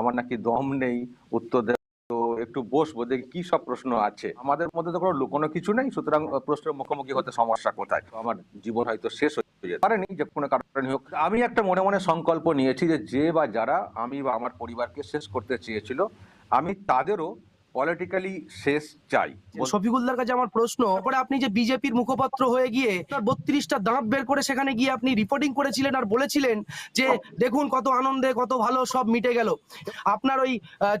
আমার নাকি দম নেই, উত্তর তো একটু বসবো, দেখি কি সব প্রশ্ন আছে। আমাদের মধ্যে তো কোনো লুকোনো কিছু নেই, সুতরাং প্রশ্নের মুখোমুখি হতে সমস্যা কোথায়? আমার জীবন হয়তো শেষ হয়ে পারেনি যে কোনো কারণে হোক। আমি একটা মনে মনে সংকল্প নিয়েছি যে যে বা যারা আমি বা আমার পরিবারকে শেষ করতে চেয়েছিল, আমি তাদেরও পলিটিক্যালি শেষ চাই। শফিকুলদার কাছে আমার প্রশ্ন পরে আপনি যে বিজেপির মুখপাত্র হয়ে গিয়ে বত্রিশটা দাঁত বের করে সেখানে গিয়ে আপনি রিপোর্টিং করেছিলেন আর বলেছিলেন যে, দেখুন কত আনন্দে, কত ভালো সব মিটে গেল। আপনার ওই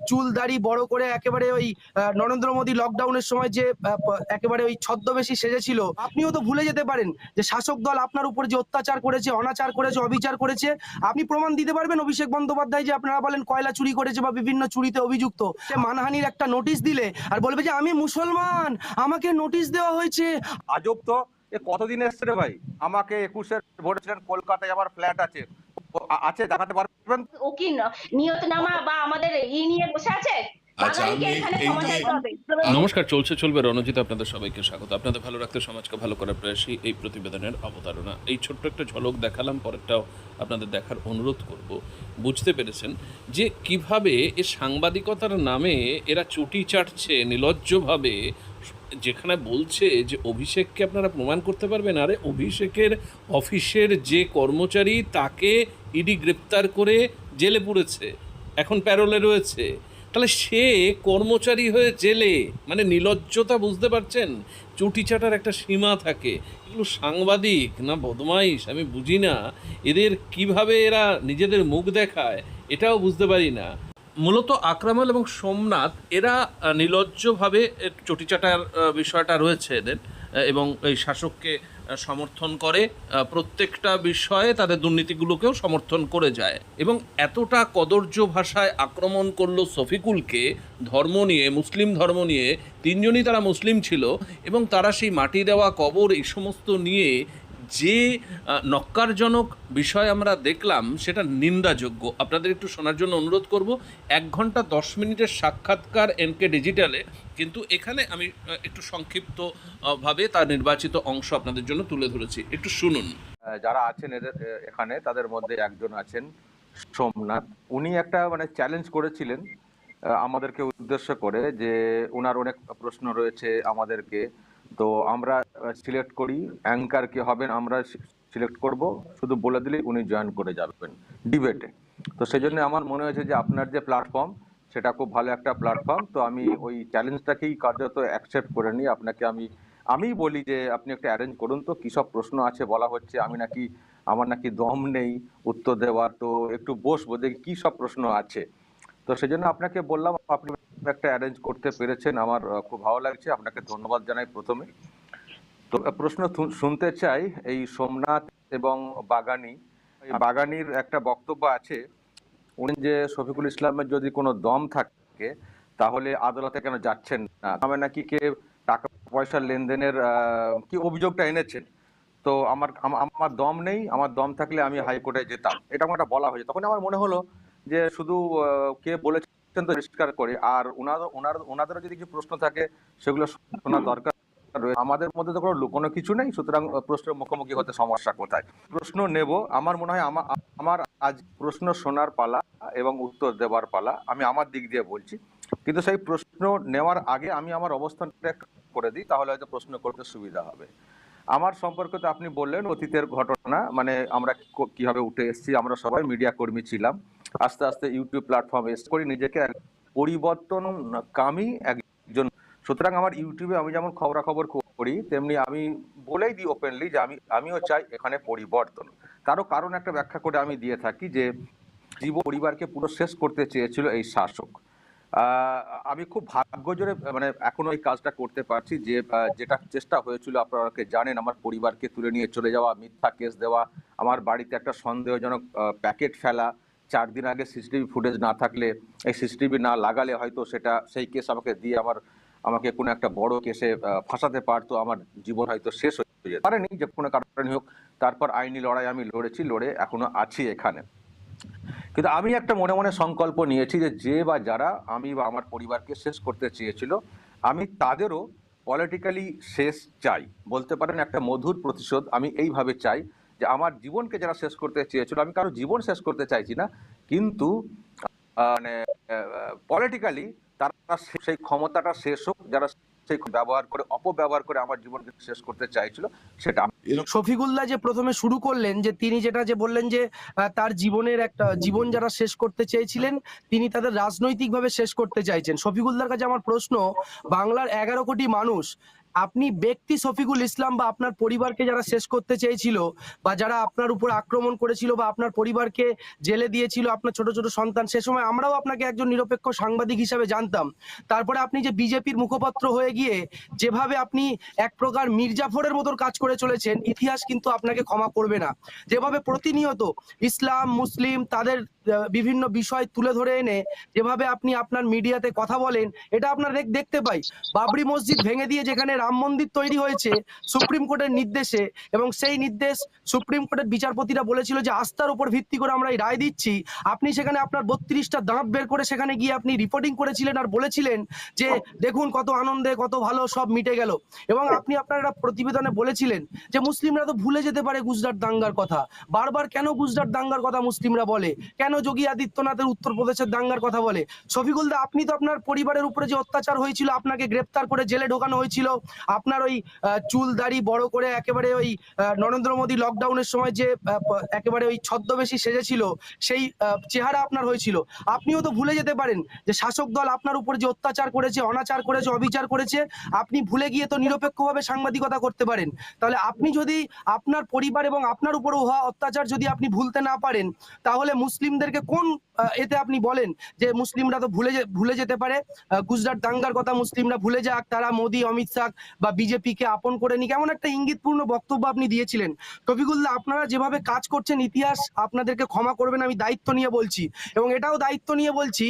চুল দাড়ি বড় করে একেবারে ওই নরেন্দ্র মোদী লকডাউনের সময় যে একেবারে ওই ছদ্মবেশী সেজেছিল, আপনিও তো ভুলে যেতে পারেন যে শাসক দল আপনার উপর যে অত্যাচার করেছে, অনাচার করেছে, অবিচার করেছে। আপনি প্রমাণ দিতে পারবেন অভিষেক বন্দ্যোপাধ্যায় যে আপনারা বলেন কয়লা চুরি করেছে বা বিভিন্ন চুরিতে অভিযুক্ত। মানহানির একটা নোটিশ দিলে আর বলবে যে আমি মুসলমান আমাকে নোটিশ দেওয়া হয়েছে। আজব তো। এ কতদিন এসছে রে ভাই? আমাকে একুশে ভরেছিলেন কলকাতায় আমার ফ্ল্যাট আছে। আছে দেখাতে পারবেন? ও কি নিয়তনামা বা আমাদের ই নিয়ে বসে আছে? আচ্ছা, আমি এই। নমস্কার চলছে চলবে রণজিৎ আপনাদের সবাইকে স্বাগত। আপনাদের ভালো রাখতে সমাজকে ভালো করার প্রয়াসী এই প্রতিবেদনের অবতারণা। এই ছোট্ট একটা ঝলক দেখালাম পরেরটাও আপনাদের দেখার অনুরোধ করব। বুঝতে পেরেছেন যে কীভাবে এ সাংবাদিকতার নামে এরা চুটি চাটছে নির্লজ্জভাবে যেখানে বলছে যে অভিষেককে আপনারা প্রমাণ করতে পারবেন। আরে অভিষেকের অফিসের যে কর্মচারী তাকে ইডি গ্রেপ্তার করে জেলে পুরেছে এখন প্যারোলে রয়েছে। তাহলে সে কর্মচারী হয়ে জেলে। মানে নিলজ্জতা বুঝতে পারছেন? চুটি চাটার একটা সীমা থাকে। এগুলো সাংবাদিক না বদমাইশ? আমি বুঝি না। এদের কীভাবে এরা নিজেদের মুখ দেখায় এটাও বুঝতে পারি না। মূলত আকরামল এবং সোমনাথ এরা নিলজ্জভাবে নির্লজ্জভাবে এ, চটি চাটার আহ, বিষয়টা রয়েছে এদের এবং এই শাসককে সমর্থন করে প্রত্যেকটা বিষয়ে তাদের দুর্নীতিগুলোকেও সমর্থন করে যায়। এবং এতটা কদর্য ভাষায় আক্রমণ করল শফিকুলকে, ধর্ম নিয়ে, মুসলিম ধর্ম নিয়ে, তিনজনই তারা মুসলিম ছিল, এবং তারা সেই মাটি দেওয়া কবর, এই সমস্ত নিয়ে যে নক্কারজনক বিষয় আমরা দেখলাম, সেটা নিন্দাযোগ্য। আপনাদের একটু শোনার জন্য অনুরোধ করব, এক ঘণ্টা দশ মিনিটের সাক্ষাৎকার এনকে ডিজিটালে, কিন্তু এখানে আমি একটু সংক্ষিপ্তভাবে তার নির্বাচিত অংশ আপনাদের জন্য তুলে ধরেছি। একটু শুনুন। যারা আছেন এদের এখানে, তাদের মধ্যে একজন আছেন সোমনাথ। উনি একটা মানে চ্যালেঞ্জ করেছিলেন আমাদেরকে উদ্দেশ্য করে যে ওনার অনেক প্রশ্ন রয়েছে আমাদেরকে। তো আমরা সিলেক্ট করি অ্যাঙ্কার কে হবেন আমরা সিলেক্ট করব, শুধু বলে দিলেই উনি জয়েন করে যাবেন ডিবেটে তো সেই জন্য আমার মনে হয়েছে যে আপনার যে প্ল্যাটফর্ম সেটা খুব ভালো একটা প্ল্যাটফর্ম তো আমি ওই চ্যালেঞ্জটাকেই কার্যত অ্যাকসেপ্ট করে নিই। আপনাকে আমি, আমিই বলি যে আপনি একটা অ্যারেঞ্জ করুন তো, কী সব প্রশ্ন আছে বলা হচ্ছে, আমি নাকি, আমার নাকি দম নেই, উত্তর দেওয়ার, তো একটু বসবো, দেখি কী সব প্রশ্ন আছে। তো সেই জন্য আপনাকে বললাম, আপনি একটা অ্যারেঞ্জ করতে পেরেছেন, আমার খুব ভালো লাগছে, আপনাকে ধন্যবাদ জানাই প্রথমে। তো প্রশ্ন শুনতে চাই, এই সোমনাথ এবং বাগানি। বাগানির একটা বক্তব্য আছে, উনি যে শফিকুল ইসলামের যদি কোনো দম থাকে, তাহলে আদালতে কেন যাচ্ছেন না? আমি নাকি কে টাকা পয়সার লেনদেনের কি অভিযোগটা এনেছেন? তো আমার আমার দম নেই, আমার দম থাকলে আমি হাইকোর্টে যেতাম। এটা একটা বলা হয়েছে। তখন আমার মনে হলো যে শুধু কে বলেছেন তো পরিষ্কার করে, আর ওনার ওনার ওনাদেরও যদি কিছু প্রশ্ন থাকে, সেগুলো শোনা দরকার। আমাদের মধ্যে তো কোনো লুকোনো কিছু নেই, সুতরাং প্রশ্নের মুখোমুখি হতে সমস্যা কোথায়? প্রশ্ন নেব, আমার মনে হয় আমা- আমার আজ প্রশ্ন শোনার পালা এবং উত্তর দেওয়ার পালা, আমি আমার দিক দিয়ে বলছি। কিন্তু সেই প্রশ্ন নেওয়ার আগে আমি আমার অবস্থানটা করে দিই, তাহলে হয়তো প্রশ্ন করতে সুবিধা হবে। আমার সম্পর্কে তো আপনি বললেন, অতীতের ঘটনা মানে আমরা কীভাবে উঠে এসেছি, আমরা সবাই মিডিয়া কর্মী ছিলাম। আস্তে আস্তে ইউটিউব প্ল্যাটফর্মে এসে করি, নিজেকে পরিবর্তনকামী একজন সুতরাং আমার ইউটিউবে আমি যেমন খবরাখবর করি, তেমনি আমি বলেই দিই ওপেনলি যে আমি, আমিও চাই এখানে পরিবর্তন। তারও কারণ একটা ব্যাখ্যা করে আমি দিয়ে থাকি যে, জীব পরিবারকে পুরো শেষ করতে চেয়েছিল এই শাসক। আমি খুব ভাগ্য জোরে মানে এখনও এই কাজটা করতে পারছি যে যেটা চেষ্টা হয়েছিল আপনারা জানেন, আমার পরিবারকে তুলে নিয়ে চলে যাওয়া, মিথ্যা কেস দেওয়া, আমার বাড়িতে একটা সন্দেহজনক প্যাকেট ফেলা, চার দিন আগে সিসিটিভি ফুটেজ না থাকলে, এই সিসিটিভি না লাগালে হয়তো সেটা, সেই কেস আমাকে দিয়ে আমার আমাকে কোনো একটা বড় কেসে ফাঁসাতে পারতো, আমার জীবন হয়তো শেষ হয়ে যেত। পারেনি যে কোনো কারণে হোক, তারপর আইনি লড়াই আমি লড়েছি, লড়ে এখনও আছি এখানে। কিন্তু আমি একটা মনে মনে সংকল্প নিয়েছি যে যে বা যারা আমি বা আমার পরিবারকে শেষ করতে চেয়েছিল, আমি তাদেরও পলিটিক্যালি শেষ চাই। বলতে পারেন একটা মধুর প্রতিশোধ আমি এইভাবে চাই যে আমার জীবনকে যারা শেষ করতে চেয়েছিল, আমি কারও জীবন শেষ করতে চাইছি না, কিন্তু মানে পলিটিক্যালি তারা সেই ক্ষমতাটা শেষ হোক যারা সেই ব্যবহার করে অপব্যবহার করে আমার জীবনকে শেষ করতে চাইছিল সেটা শফিকুল্লাহ যে প্রথমে শুরু করলেন যে তিনি যেটা যে বললেন যে আহ, তার জীবনের একটা জীবন যারা শেষ করতে চেয়েছিলেন তিনি তাদের রাজনৈতিকভাবে শেষ করতে চাইছেন। শফিকুল্লাহর কাছে আমার প্রশ্ন বাংলার এগারো কোটি মানুষ আপনি ব্যক্তি শফিকুল ইসলাম বা আপনার পরিবারকে যারা শেষ করতে চেয়েছিল বা যারা আপনার উপর আক্রমণ করেছিল বা আপনার পরিবারকে জেলে দিয়েছিল, আপনার ছোট ছোট সন্তান, সে সময় আমরাও আপনাকে একজন নিরপেক্ষ সাংবাদিক হিসাবে জানতাম। তারপরে আপনি যে বিজেপির মুখপাত্র হয়ে গিয়ে যেভাবে আপনি এক প্রকার মির্জাফরের মতো কাজ করে চলেছেন, ইতিহাস কিন্তু আপনাকে ক্ষমা করবে না। যেভাবে প্রতিনিয়ত ইসলাম, মুসলিম তাদের বিভিন্ন বিষয় তুলে ধরে এনে যেভাবে আপনি আপনার মিডিয়াতে কথা বলেন, এটা আপনার দেখ- দেখতে পাই। বাবরি মসজিদ ভেঙে দিয়ে যেখানে রাম মন্দির তৈরি হয়েছে, সুপ্রিম কোর্টের নির্দেশে, এবং সেই নির্দেশ সুপ্রিম কোর্টের বিচারপতিরা বলেছিল যে আস্থার উপর ভিত্তি করে আমরা এই রায় দিচ্ছি। আপনি সেখানে আপনার বত্রিশটা দাঁত বের করে সেখানে গিয়ে আপনি রিপোর্টিং করেছিলেন আর বলেছিলেন যে, দেখুন কত আনন্দে, কত ভালো সব মিটে গেল। এবং আপনি আপনার একটা প্রতিবেদনে বলেছিলেন যে, মুসলিমরা তো ভুলে যেতে পারে গুজরাট দাঙ্গার কথা। বারবার কেন গুজরাট দাঙ্গার কথা মুসলিমরা বলে? কেন যোগী আদিত্যনাথের উত্তরপ্রদেশের দাঙ্গার কথা বলে। শফিকুল দা, আপনি তো আপনার পরিবারের উপরে যে অত্যাচার হয়েছিল, আপনাকে গ্রেপ্তার করে জেলে ঢোকানো হয়েছিল, আপনার ওই চুল দাড়ি বড় করে একেবারে ওই নরেন্দ্র মোদী লকডাউনের সময় যে একেবারে ওই ছদ্মবেশী সেজেছিল, সেই চেহারা আপনার হয়েছিল। আপনিও তো ভুলে যেতে পারেন যে শাসক দল আপনার উপর যে অত্যাচার করেছে, অনাচার করেছে, অবিচার করেছে, আপনি ভুলে গিয়ে তো নিরপেক্ষভাবে সাংবাদিকতা করতে পারেন। তাহলে আপনি যদি আপনার পরিবার এবং আপনার উপর হওয়া অত্যাচার যদি আপনি ভুলতে না পারেন, তাহলে মুসলিমদেরকে কোন এতে আপনি বলেন যে মুসলিমরা তো ভুলে ভুলে যেতে পারে? গুজরাট দাঙ্গার কথা মুসলিমরা ভুলে যাক, তারা মোদী, অমিত শাহ বা বিজেপিকে আপন করে নিক। এমন একটা ইঙ্গিতপূর্ণ বক্তব্য আপনি দিয়েছিলেন। রফিকুল্লাহ আপনারা যেভাবে কাজ করছেন, ইতিহাস আপনাদেরকে ক্ষমা করবেন আমি দায়িত্ব নিয়ে বলছি। এবং এটাও দায়িত্ব নিয়ে বলছি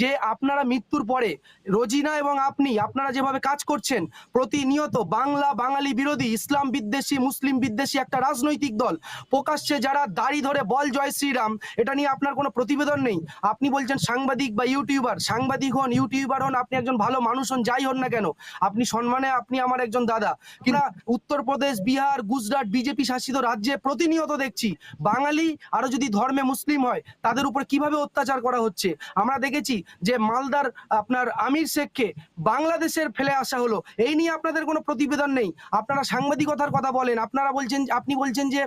যে আপনারা মৃত্যুর পরে রোজিনা এবং আপনি, আপনারা যেভাবে কাজ করছেন, প্রতিনিয়ত বাংলা, বাঙালি বিরোধী, ইসলাম বিদ্বেষী, মুসলিম বিদ্বেষী একটা রাজনৈতিক দল, প্রকাশ্যে যারা দাড়ি ধরে বল জয় শ্রীরাম, এটা নিয়ে আপনার কোনো প্রতিবেদন নেই। আপনি বলছেন সাংবাদিক বা ইউটিউবার, সাংবাদিক হন, ইউটিউবার হন, আপনি একজন ভালো মানুষ হন, যাই হন না কেন, আপনি সম্মানে আপনি আমার একজন দাদা। কিনা উত্তরপ্রদেশ, বিহার, গুজরাট, বিজেপি শাসিত রাজ্যে প্রতিনিয়ত দেখছি, বাঙালি আরও যদি ধর্মে মুসলিম হয়, তাদের উপর কীভাবে অত্যাচার করা হচ্ছে? আমরা দেখেছি যে মালদার আপনার আমির শেখকে বাংলাদেশের ফেলে আসা হলো। এই নিয়ে আপনাদের কোনো প্রতিবেদন নেই। আপনারা সাংবাদিকতার কথা বলেন, আপনারা বলছেন আপনি বলছেন যে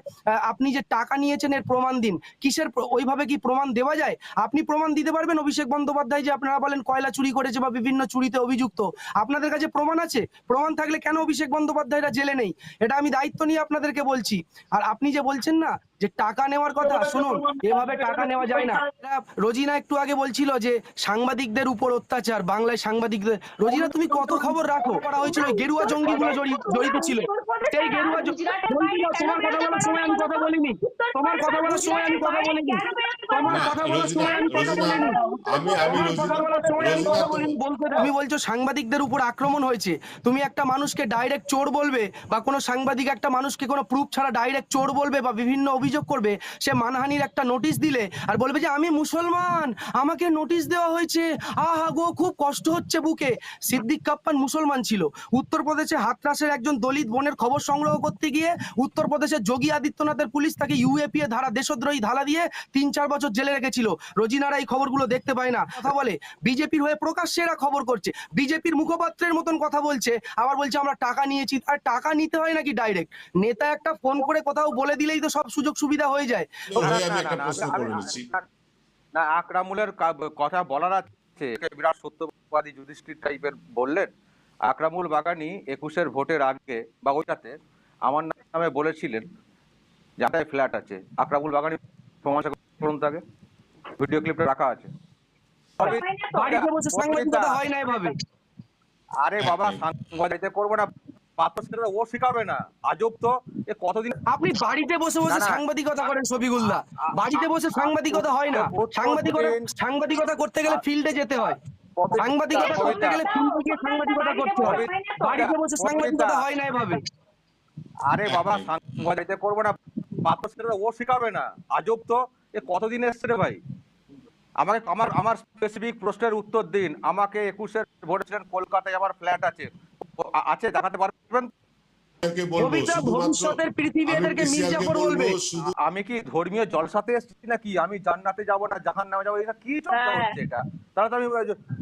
আপনি যে টাকা নিয়েছেন এর প্রমাণ দিন, কিসের ওইভাবে কি প্রমাণ দেওয়া যায়? আপনি প্রমাণ দিতে পারবেন অভিষেক বন্দ্যোপাধ্যায় যে আপনারা বলেন কয়লা চুরি করেছে বা বিভিন্ন চুরিতে অভিযুক্ত। আপনাদের কাছে প্রমাণ আছে? প্রমাণ থাকলে কেন অভিষেক বন্দ্যোপাধ্যায়রা জেলে নেই? এটা আমি দায়িত্ব নিয়ে আপনাদেরকে বলছি। আর আপনি যে বলছেন না যে টাকা নেওয়ার কথা শুনুন এভাবে টাকা নেওয়া যায় না। রোজিনা একটু আগে বলছিল যে সাংবাদিকদের উপর অত্যাচার বাংলায় সাংবাদিকদের। রোজিনা তুমি কত খবর রাখো? করা হয়েছিল গেরুয়া জঙ্গিগুলো জড়ি- জড়িত ছিল। সেই গেরুয়া তোমার কথা বলার সময় আমি কথা বলিনি। তোমার কথা বলার সময় আমি কথা বলিনি। তুমি বলছো সাংবাদিকদের উপর আক্রমণ হয়েছে। তুমি একটা মানুষকে ডাইরেক্ট চোর বলবে বা কোনো সাংবাদিক একটা মানুষকে কোনো প্রুফ ছাড়া ডাইরেক্ট চোর বলবে বা বিভিন্ন অভিযোগ করবে, সে মানহানির একটা নোটিশ দিলে আর বলবে যে, আমি মুসলমান, আমাকে নোটিশ দেওয়া হয়েছে। আহা গো, খুব কষ্ট হচ্ছে বুকে। সিদ্দিক কাপ্পান মুসলমান ছিল। উত্তরপ্রদেশে হাতরাসের একজন দলিত বোনের খবর সংগ্রহ করতে গিয়ে উত্তরপ্রদেশের যোগী আদিত্যনাথের পুলিশ তাকে ইউএপিএ ধারা দেশদ্রোহী ধারা দিয়ে তিন চার বছর জেলে রেখেছিল। রোজিনারা এই খবরগুলো দেখতে পায় না। কথা বলে, বিজেপির হয়ে প্রকাশ্যে এরা খবর করছে। বিজেপির মুখপাত্রের মতন কথা বলছে। আবার বলছে, আমরা টাকা নিয়েছি। আর টাকা নিতে হয় নাকি ডাইরেক্ট নেতা একটা ফোন করে কোথাও বলে দিলেই তো সব সুযোগ সুবিধা হয়ে যায়। না, আকরামুলের কথা বলার আছে। বিরাট সত্যবাদী যুধিষ্ঠির টাইপের বললেন আকরামুল বাগানি একুশের ভোটের আগে বা ওইটাতে আমার নামে বলেছিলেন যাতায় ফ্ল্যাট আছে। আকরামুল বাগানি প্রমাণ করুন তাকে। ভিডিও ক্লিপটা রাখা আছে। হয় আরে বাবা সাংবাদিকতা করব না। পাত্র সেটা ও শিখাবে না। আজব তো এ কতদিন আপনি বাড়িতে বসে বসে। সাংবাদিকতা করেন শফিকুল্লাহ বাড়িতে বসে সাংবাদিকতা হয় না। সাংবাদিকতা সাংবাদিকতা করতে গেলে ফিল্ডে যেতে হয়। সাংবাদিকতা করতে গেলে ফিল্ডে গিয়ে সাংবাদিকতা করতে হয়। বাড়িতে বসে সাংবাদিকতা হয় না এভাবে। আরে বাবা সাংবাদিকতা করব না। পাত্র সেটা ও শিখাবে না। আজব তো এ কতদিন এসছে রে ভাই? আমাকে আমার আমার স্পেসিফিক প্রশ্নের উত্তর দিন। আমাকে একুশের ভোটেছিলেন কলকাতায় আমার ফ্ল্যাট আছে। আছে দেখাতে পারবেন? ভবিষ্যতের পৃথিবী আমি এদেরকে মির্জাফর বলবে আমি কি ধর্মীয় জলসাতে এসেছি নাকি? আমি জান্নাতে যাব না জাহান নামে যাব এটা কি চর্চা হ্যাঁ। হচ্ছে এটা? তাহলে তো আমি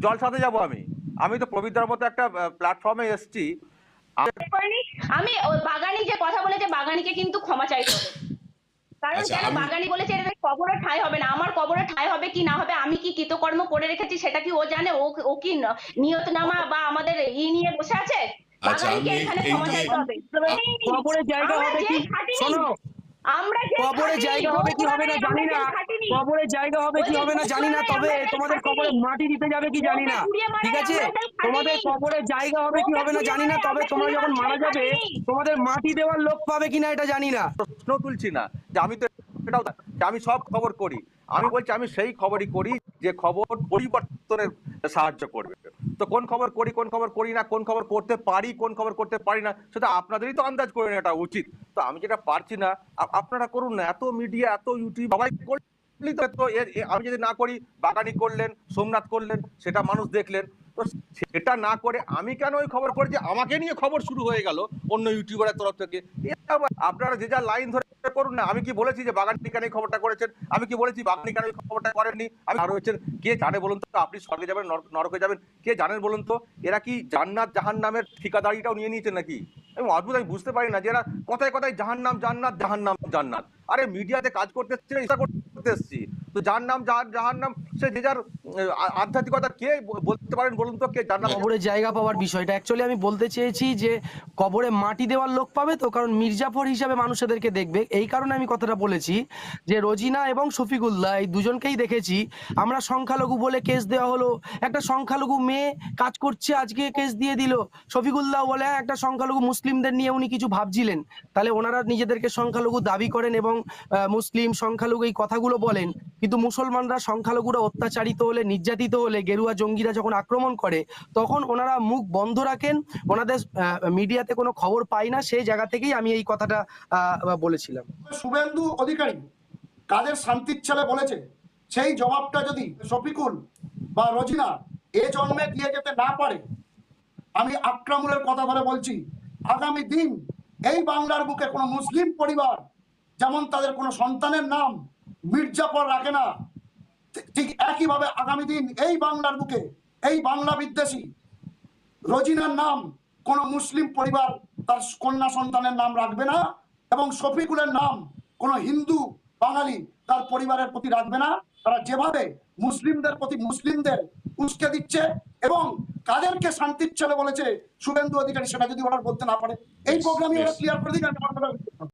জলসাতে যাব আমি। আমি তো পবিত্রার মতো একটা প্ল্যাটফর্মে এসেছি। আমি ওই বাগানি যে কথা বলেছে বাগানিকে কিন্তু ক্ষমা চাইতে হবে। কারণ আচ্ছা, কেন আমি- বাগানি বলেছে এটা কবরে ঠাই হবে না? আমার কবরে ঠাই হবে কি না হবে? আমি কি কৃতকর্ম করে রেখেছি সেটা কি ও জানে? ও ও কি নিয়তনামা বা আমাদের ই নিয়ে বসে আছে? আচ্ছা, বাগানিকে আমি এখানে এই ক্ষমা হবে। কবরে জায়গা হবে কি? শোনো আমরা কবরে জায়গা হবে কি হবে না জানি না। কবরে জায়গা হবে কি হবে না জানি না তবে তোমাদের কবরে মাটি দিতে যাবে কি জানি না। ঠিক আছে। তোমাদের কবরে জায়গা হবে কি হবে না জানি না তবে তোমরা যখন মারা যাবে তোমাদের মাটি দেওয়ার লোক পাবে কিনা এটা জানি না। প্রশ্ন তুলছি না যে আমি তো এটাও যে আমি সব খবর করি। আমি বলছি আমি সেই খবরই করি যে খবর পরিবর্তনের সাহায্য করবে। তো কোন খবর করি, কোন খবর করি না, কোন খবর করতে পারি, কোন খবর করতে পারি না, সেটা আপনাদেরই তো আন্দাজ করে নেওয়াটা উচিত। তো আমি যেটা পারছি না আপনারা করুন না, এত মিডিয়া এত ইউটিউব সবাই আমি যদি না করি বাগানি করলেন, সোমনাথ করলেন, সেটা মানুষ দেখলেন। তো সেটা না করে আমি কেন ওই খবর করেছি আমাকে নিয়ে খবর শুরু হয়ে গেল অন্য ইউটিউবারের তরফ থেকে? আপনারা যে যা লাইন ধরে করুন না, আমি কি বলেছি যে বাগানি কেন খবরটা করেছেন? আমি কি বলেছি বাগানি কেন এই খবরটা করেননি? আমি আর হচ্ছেন, কে জানে বলুন তো? আপনি স্বর্গে যাবেন নরকে যাবেন, কে জানেন বলুন তো? এরা কি জান্নাত জাহান নামের ঠিকাদারিটাও নিয়ে নিয়েছেন নাকি? আমি অদ্ভুত, আমি বুঝতে পারি না যে এরা কথায় কথায় জাহান নাম জান্নাত জাহান নাম জান্নাত। আরে মিডিয়াতে কাজ করতে ইচ্ছা করতে এসছি। তো যার নাম যার জাহান নাম সে যে যার আধ্যাত্মিকতা কে বলতে পারেন বলুন তো কে জান্নাত কবরে জায়গা পাওয়ার বিষয়টা। অ্যাকচুয়ালি আমি বলতে চেয়েছি যে কবরে মাটি দেওয়ার লোক পাবে তো কারণ মির্জাফর হিসাবে মানুষ এদেরকে দেখবে। এই কারণে আমি কথাটা বলেছি যে রোজিনা এবং শফিকুল্লাহ এই দুজনকেই দেখেছি। আমরা সংখ্যালঘু বলে কেস দেওয়া হলো। একটা সংখ্যালঘু মেয়ে কাজ করছে আজকে কেস দিয়ে দিল। শফিকুল্লাহ বলে হ্যাঁ, একটা সংখ্যালঘু মুসলিমদের নিয়ে উনি কিছু ভাবছিলেন। তাহলে ওনারা নিজেদেরকে সংখ্যালঘু দাবি করেন এবং মুসলিম সংখ্যালঘু এই কথাগুলো বলেন। কিন্তু মুসলমানরা সংখ্যালঘুরা অত্যাচারিত হলে, নির্যাতিত হলে, গেরুয়া জঙ্গিরা যখন আক্রমণ করে, তখন ওনারা মুখ বন্ধ রাখেন। ওনাদের মিডিয়াতে কোনো খবর পাই না, সেই জায়গা থেকেই আমি এই কথাটা বলেছিলাম। শুভেন্দু অধিকারী কাদের শান্তির ছেলে বলেছে, সেই জবাবটা যদি শফিকুল বা রজিনা এ জন্মে দিয়ে যেতে না পারে, আমি আক্রামুলের কথা ধরে বলছি, আগামী দিন এই বাংলার বুকে কোনো মুসলিম পরিবার, যেমন তাদের কোনো সন্তানের নাম মির্জাফর রাখে না। ঠিক- একইভাবে আগামী দিন এই বাংলার বুকে এই বাংলা বিদ্বেষী রজিনার নাম কোন মুসলিম পরিবার তার কন্যা সন্তানের নাম রাখবে না এবং শফিকুলের নাম কোন হিন্দু বাঙালি তার পরিবারের প্রতি রাখবে না। তারা যেভাবে মুসলিমদের প্রতি মুসলিমদের উস্কে দিচ্ছে এবং কাদেরকে শান্তির ছেলে বলেছে শুভেন্দু অধিকারী সেটা যদি ওরা বলতে না পারে। এই প্রোগ্রামে ওরা ক্লিয়ার করে কথা